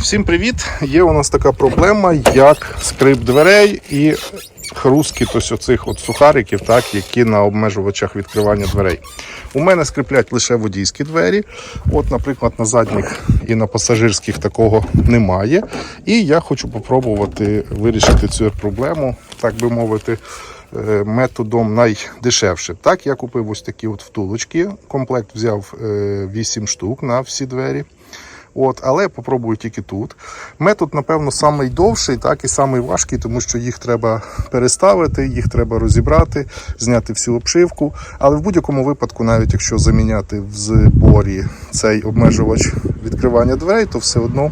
Всім привіт! Є у нас така проблема, як скрип дверей і хрускіт ось оцих от сухариків, так, які на обмежувачах відкривання дверей. У мене скріплять лише водійські двері. От, наприклад, на задніх і на пасажирських такого немає. І я хочу попробувати вирішити цю проблему, так би мовити. е, Методом найдешевше. Так, я купив ось такі от втулочки. Комплект взяв 8 штук на всі двері. От, але я попробую тільки тут. Метод, напевно, самий довший, так і самий важкий, тому що їх треба переставити, їх треба розібрати, зняти всю обшивку. Але в будь-якому випадку, навіть якщо заміняти в зборі цей обмежувач відкривання дверей, то все одно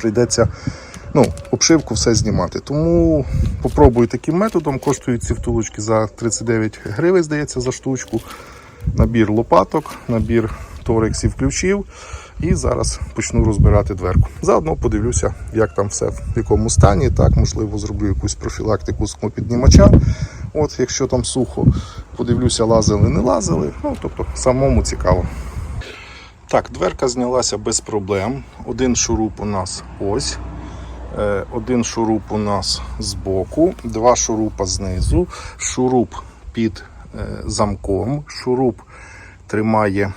прийдеться ну, обшивку все знімати. Тому попробую таким методом. Коштують ці втулочки за 39 гривень, здається, за штучку. Набір лопаток, набір торексів ключів. І зараз почну розбирати дверку. Заодно подивлюся, як там все в якому стані. Так, можливо, зроблю якусь профілактику склопіднімача. От, якщо там сухо, подивлюся, лазили, не лазили. Ну, тобто, самому цікаво. Так, дверка знялася без проблем. Один шуруп у нас ось. Е, Один шуруп у нас збоку, два шурупа знизу, шуруп під е, замком, шуруп тримає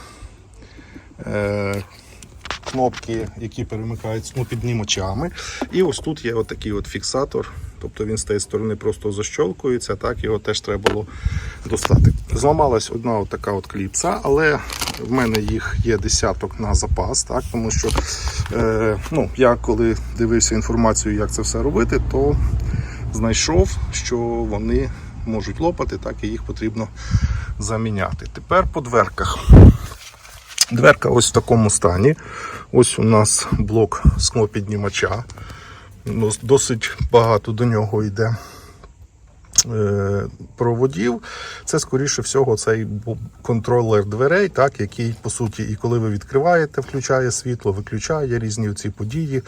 е, кнопки, які перемикаються ну, піднімачами. І ось тут є отакий от фіксатор. Тобто він з тієї сторони просто защолкується, так його теж треба було достати. Зламалась одна от така от кліпса, але в мене їх є десяток на запас, так, тому що е, ну, я коли дивився інформацію, як це все робити, то знайшов, що вони можуть лопати, так і їх потрібно заміняти. Тепер по дверках. Дверка ось в такому стані. Ось у нас блок склопіднімача. Ну, Досить багато до нього йде е, проводів. Це, скоріше всього, цей контролер дверей, так, який, по суті, і коли ви відкриваєте, включає світло, виключає різні ці події,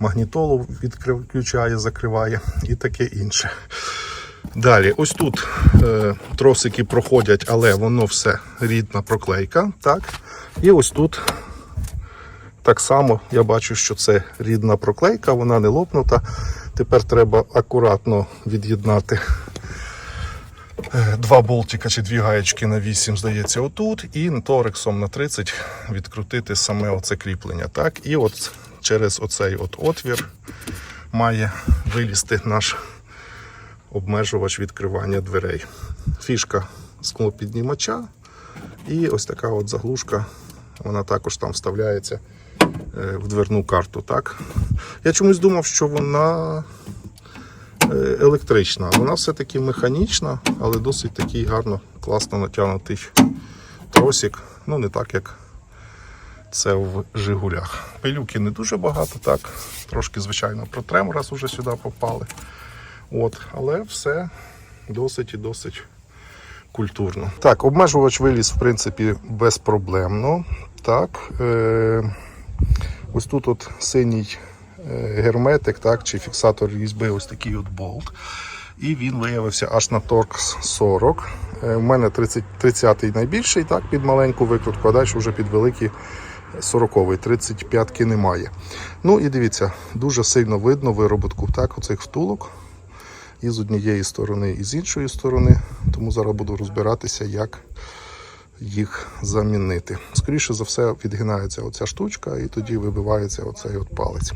магнітолу включає, закриває і таке інше. Далі, ось тут е, тросики проходять, але воно все рідна проклейка. Так? І ось тут так само я бачу, що це рідна проклейка, вона не лопнута. Тепер треба акуратно від'єднати е, два болтика чи дві гаєчки на 8, здається, отут, і торексом на 30 відкрутити саме оце кріплення. Так? І от через оцей от отвір має вилізти наш обмежувач відкривання дверей. Фішка склопіднімача і ось така от заглушка. Вона також там вставляється е, в дверну карту. Так? Я чомусь думав, що вона е, електрична. Вона все-таки механічна, але досить такий гарно, класно натягнутий тросик. Ну, не так, як це в Жигулях. Пилюки не дуже багато, так. Трошки, звичайно, протрем, раз уже сюди попали. От, але все досить і досить культурно. Так, обмежувач виліз, в принципі, безпроблемно. Так, е, ось тут от синій е, герметик, так, чи фіксатор різьби, ось такий от болт. І він виявився аж на торкс 40. Е, У мене 30, 30-й найбільший, так, під маленьку викрутку, а далі вже під великий 40-й, 35-ки немає. Ну і дивіться, дуже сильно видно вироботку так, оцих втулок і з однієї сторони, і з іншої сторони. Тому зараз буду розбиратися, як їх замінити. Скоріше за все, відгинається оця штучка, і тоді вибивається оцей от палець.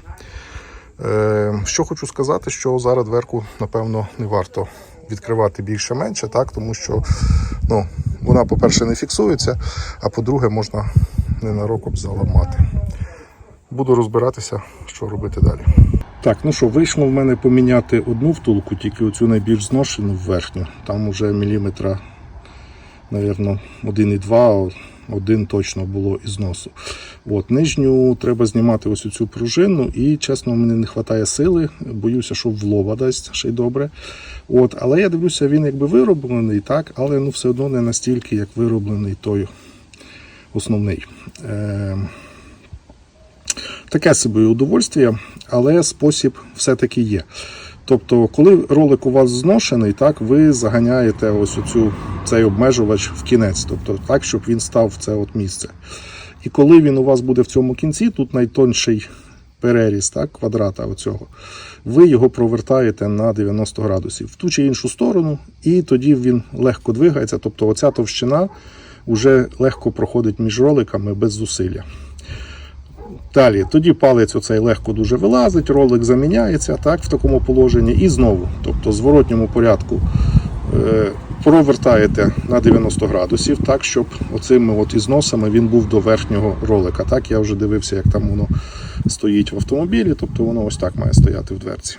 Е, що хочу сказати, що зараз дверку, напевно, не варто відкривати більше-менше, так, тому що ну, вона, по-перше, не фіксується, а по-друге, можна ненароком заламати. Буду розбиратися, що робити далі. Так, ну що, вийшло в мене поміняти одну втулку, тільки оцю найбільш зношену верхню. Там уже міліметра, напевно, 1,2, один точно було із носу. От, нижню треба знімати ось цю пружину, і чесно, мені не вистачає сили. Боюся, що в лоба дасть ще й добре. От, але я дивлюся, він якби вироблений, так, але ну, все одно не настільки, як вироблений той основний. Е, таке собі удовольствие, але спосіб все-таки є. Тобто, коли ролик у вас зношений, так, ви заганяєте ось оцю, цей обмежувач в кінець, тобто так, щоб він став в це от місце. І коли він у вас буде в цьому кінці, тут найтонший переріз так, квадрата оцього, ви його провертаєте на 90 градусів в ту чи іншу сторону, і тоді він легко двигається. Тобто оця товщина вже легко проходить між роликами без зусилля. Далі, тоді палець оцей легко дуже вилазить, ролик заміняється так, в такому положенні. І знову, тобто в зворотньому порядку е, провертаєте на 90 градусів, так, щоб оцими от ізносами він був до верхнього ролика. Так, я вже дивився, як там воно стоїть в автомобілі, тобто воно ось так має стояти в дверці.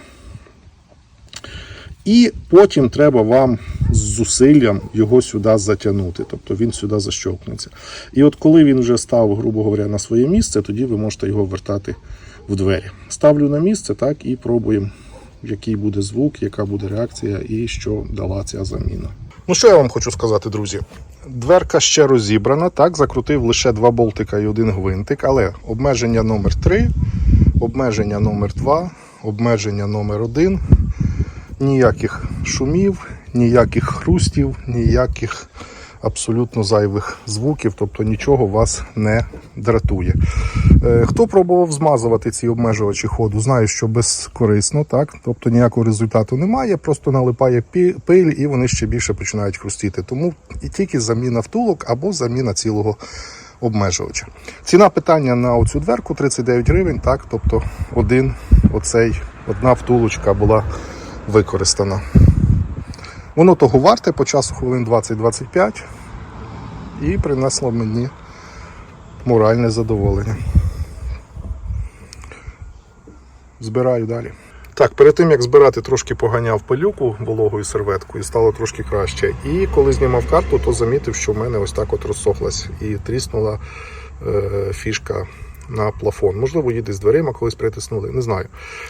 І потім треба вам з зусиллям його сюди затягнути, тобто він сюди защовкнеться. І от коли він вже став, грубо говоря, на своє місце, тоді ви можете його вертати в двері. Ставлю на місце, так, і пробуємо, який буде звук, яка буде реакція і що дала ця заміна. Ну що я вам хочу сказати, друзі? Дверка ще розібрана, так, закрутив лише два болтика і один гвинтик, але обмеження номер 3 обмеження номер 2 обмеження номер 1 ніяких шумів, ніяких хрустів, ніяких абсолютно зайвих звуків, тобто нічого вас не дратує. Е, Хто пробував змазувати ці обмежувачі ходу, знає, що безкорисно, так? тобто ніякого результату немає, просто налипає пиль і вони ще більше починають хрустіти. Тому і тільки заміна втулок або заміна цілого обмежувача. Ціна питання на оцю дверку 39 гривень, так, тобто один оцей, одна втулочка була використана. Воно того варте по часу хвилин 20-25 і принесло мені моральне задоволення. Збираю далі. Так, перед тим як збирати, трошки поганяв пилюку вологою серветкою, стало трошки краще. І коли знімав карту, то замітив, що в мене ось так от розсохлась і тріснула е, фішка на плафон. Можливо, їде з дверима, колись притиснули, не знаю.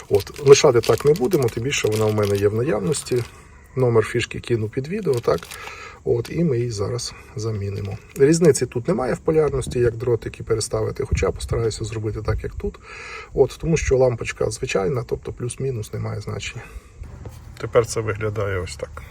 От, лишати так не будемо, тим більше вона у мене є в наявності. Номер фішки кину під відео, так? От, і ми її зараз замінимо. Різниці тут немає в полярності, як дротики переставити, хоча постараюся зробити так, як тут. От, тому що лампочка звичайна, тобто плюс-мінус немає значення. Тепер це виглядає ось так.